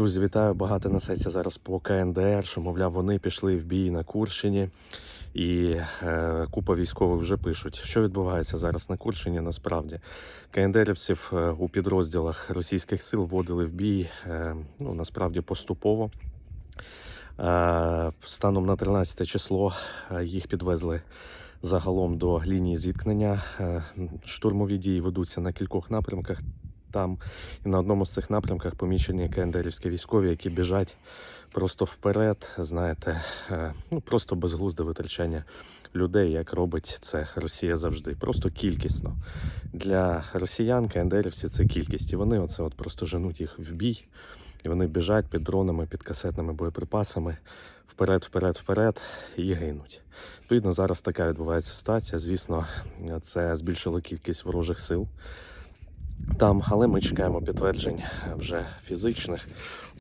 Друзі, вітаю. Багато несеться зараз по КНДР, що, мовляв, вони пішли в бій на Курщині, і е, купа військових вже пишуть, що відбувається зараз на Курщині. Насправді КНДРівців е, у підрозділах російських сил вводили в бій е, ну, насправді поступово. Е, станом на 13 число е, їх підвезли загалом до лінії зіткнення. Е, штурмові дії ведуться на кількох напрямках. Там і на одному з цих напрямках помічені кендерівські військові, які біжать просто вперед, знаєте, е, ну просто безглузде витрачання людей, як робить це Росія завжди. Просто кількісно. Для росіян кендерівці це кількість. І вони оце от просто женуть їх в бій. І вони біжать під дронами, під касетними боєприпасами вперед, вперед, вперед і гинуть. Відповідно, зараз така відбувається ситуація. Звісно, це збільшило кількість ворожих сил там, але ми чекаємо підтверджень вже фізичних.